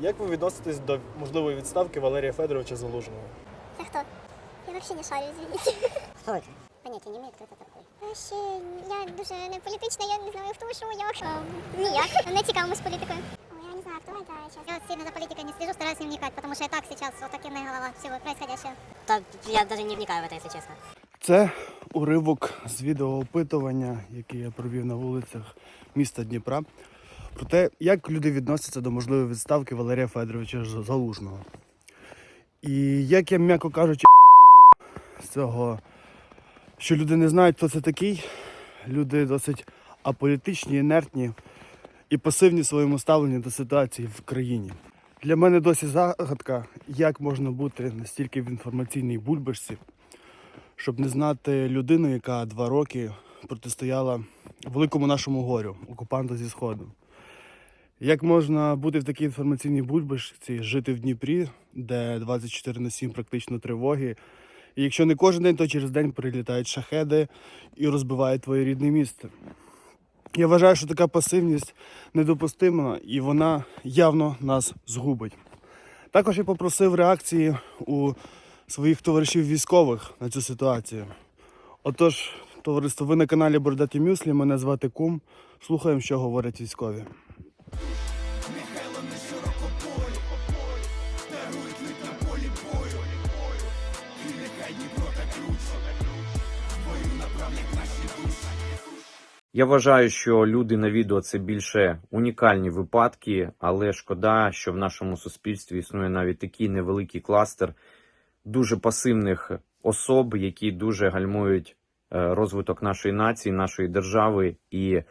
Як ви відноситесь до можливої відставки Валерія Федоровича Залужного? Это кто? Я вообще не шарю, извините. Кто это? Понятия не имею, кто это такой. Вообще, я дуже не політична, я не знаю, хто що, як. Ем, ніяк. Не цікавимось політикою. Ой, я не знаю, кто это сейчас. Я вот сильно за политикой не слежу, стараюсь не вникать, потому что и так сейчас вот такая голова всего происходящего. Так, я даже не вникаю в это, если честно. Це уривок з відеоопитування, яке я провів на вулицях міста Дніпра, про те, як люди відносяться до можливої відставки Валерія Федоровича Залужного. І як я, м'яко кажучи, з цього, що люди не знають, хто це такий, люди досить аполітичні, інертні і пасивні в своєму ставленні до ситуації в країні. Для мене досі загадка, як можна бути настільки в інформаційній бульбашці, щоб не знати людину, яка два роки протистояла великому нашому горю, окупанту зі Сходу. Як можна бути в такій інформаційній бульбашці, жити в Дніпрі, де 24 на 7 практично тривоги. І якщо не кожен день, то через день прилітають шахеди і розбивають твоє рідне місто. Я вважаю, що така пасивність недопустима і вона явно нас згубить. Також я попросив реакції у своїх товаришів військових на цю ситуацію. Отож, товариство, ви на каналі Бордаті Мюслі, мене звати Кум. Слухаємо, що говорять військові. Я вважаю, що люди на відео це більше унікальні випадки, але шкода, що в нашому суспільстві існує навіть такий невеликий кластер дуже пасивних особ, які дуже гальмують е, розвиток нашої нації, нашої держави і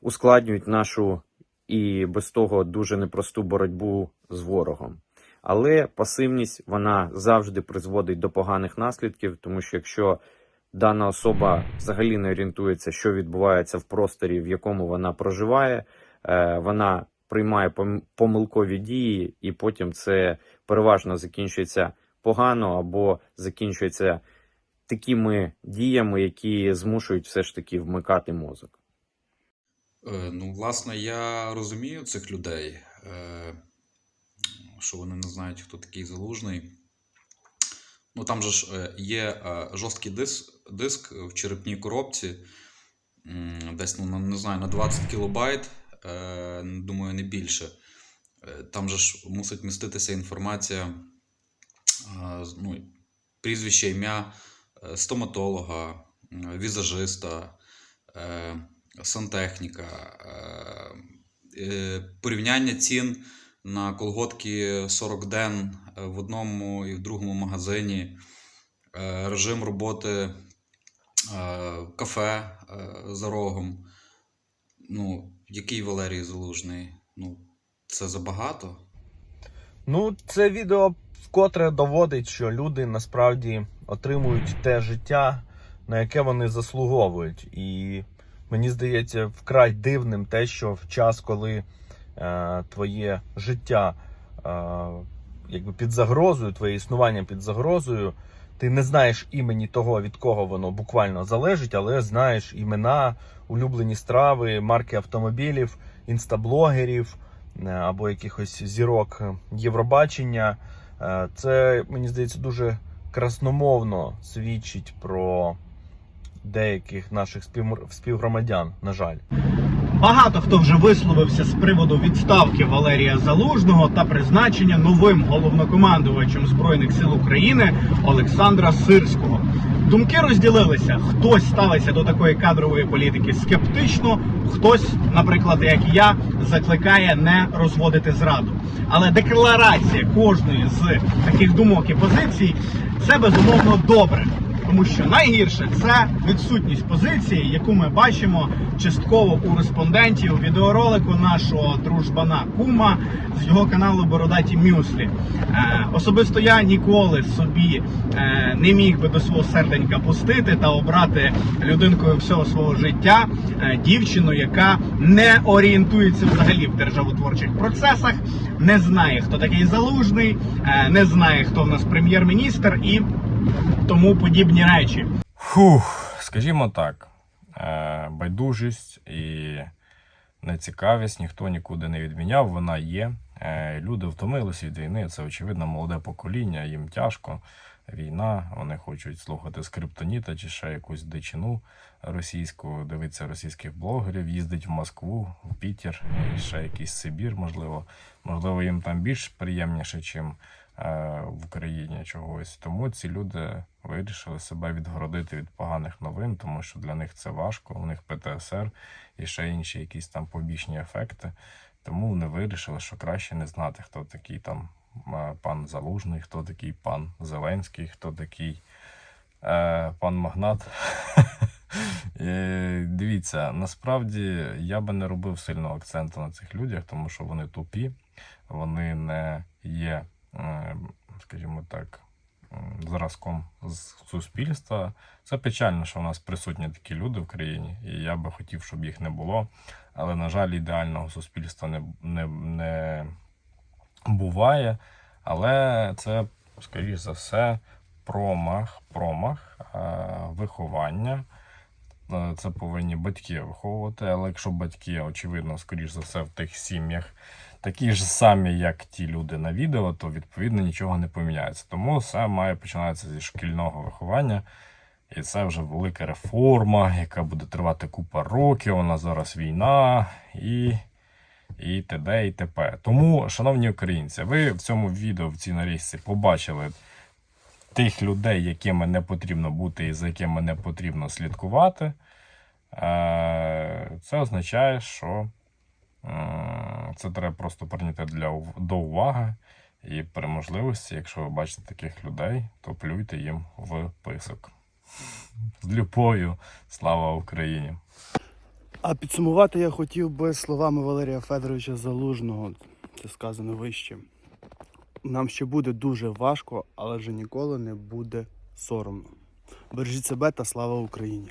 ускладнюють нашу і без того дуже непросту боротьбу з ворогом. Але пасивність вона завжди призводить до поганих наслідків, тому що якщо дана особа взагалі не орієнтується, що відбувається в просторі, в якому вона проживає. Е, Вона приймає помилкові дії, і потім це переважно закінчується погано або закінчується такими діями, які змушують все ж таки вмикати мозок. Е, Ну, власне, я розумію цих людей, е, що вони не знають, хто такий залужний. Ну, там же ж е, є е, жорсткий диск, диск в черепній коробці, десь, ну, не знаю, на 20 кілобайт, е, думаю, не більше. Там же ж мусить міститися інформація, ну, прізвище, ім'я стоматолога, візажиста, сантехніка, порівняння цін на колготки 40 ден е, в одному і в другому магазині, е, режим роботи е, кафе за рогом. Ну, який Валерій Залужний? Ну, це забагато. Ну, це відео вкотре доводить, що люди насправді отримують те життя, на яке вони заслуговують. І мені здається, вкрай дивним те, що в час, коли твоє життя е, якби під загрозою, твоє існування під загрозою, ти не знаєш імені того, від кого воно буквально залежить, але знаєш імена, улюблені страви, марки автомобілів, інстаблогерів е, або якихось зірок е, Євробачення. Е, Це, мені здається, дуже красномовно свідчить про деяких наших співгромадян, на жаль. Багато хто вже висловився з приводу відставки Валерія Залужного та призначення новим головнокомандувачем Збройних сил України Олександра Сирського. Думки розділилися. Хтось ставиться до такої кадрової політики скептично, хтось, наприклад, як я, закликає не розводити зраду. Але декларація кожної з таких думок і позицій це безумовно добре. Тому що найгірше це відсутність позиції, яку ми бачимо частково у респондентів у відеоролику нашого дружбана Кума з його каналу Бородаті Мюслі. Е, особисто я ніколи собі е, не міг би до свого серденька пустити та обрати людинкою всього свого життя е, дівчину, яка не орієнтується взагалі в державотворчих процесах, не знає, хто такий залужний, е, не знає, хто в нас прем'єр-міністр і тому подібні речі. Фух, скажімо так, е, байдужість і нецікавість ніхто нікуди не відміняв, вона є. Е, Люди втомилися від війни. Це очевидно молоде покоління, їм тяжко. Війна, вони хочуть слухати скриптоніта чи ще якусь дичину російську, дивитися російських блогерів, їздить в Москву, в Пітер, ще якийсь Сибір, можливо. Можливо, їм там більш приємніше, чим е, в Україні чогось. Тому ці люди вирішили себе відгородити від поганих новин, тому що для них це важко. У них ПТСР і ще інші якісь там побічні ефекти. Тому вони вирішили, що краще не знати, хто такий там пан Залужний, хто такий пан Зеленський, хто такий е, пан Магнат. Е, Дивіться, насправді я би не робив сильного акценту на цих людях, тому що вони тупі, вони не є, е, скажімо так, зразком з суспільства. Це печально, що у нас присутні такі люди в країні, і я би хотів, щоб їх не було. Але, на жаль, ідеального суспільства не, не, не буває. Але це, скоріш за все, промах, промах виховання. Е, Це повинні батьки виховувати, але якщо батьки, очевидно, скоріш за все, в тих сім'ях такі ж самі, як ті люди на відео, то відповідно нічого не поміняється. Тому все має починатися зі шкільного виховання. І це вже велика реформа, яка буде тривати купа років. У нас зараз війна і, і т.д. і т.п. Тому, шановні українці, ви в цьому відео, в цій нарізці, побачили тих людей, якими не потрібно бути і за якими не потрібно слідкувати. Е, Це означає, що це треба просто прийняти для, до уваги. І при можливості, якщо ви бачите таких людей, то плюйте їм в писок. З любов'ю, слава Україні! А підсумувати я хотів би словами Валерія Федоровича Залужного, це сказано вище. Нам ще буде дуже важко, але вже ніколи не буде соромно. Бережіть себе та слава Україні!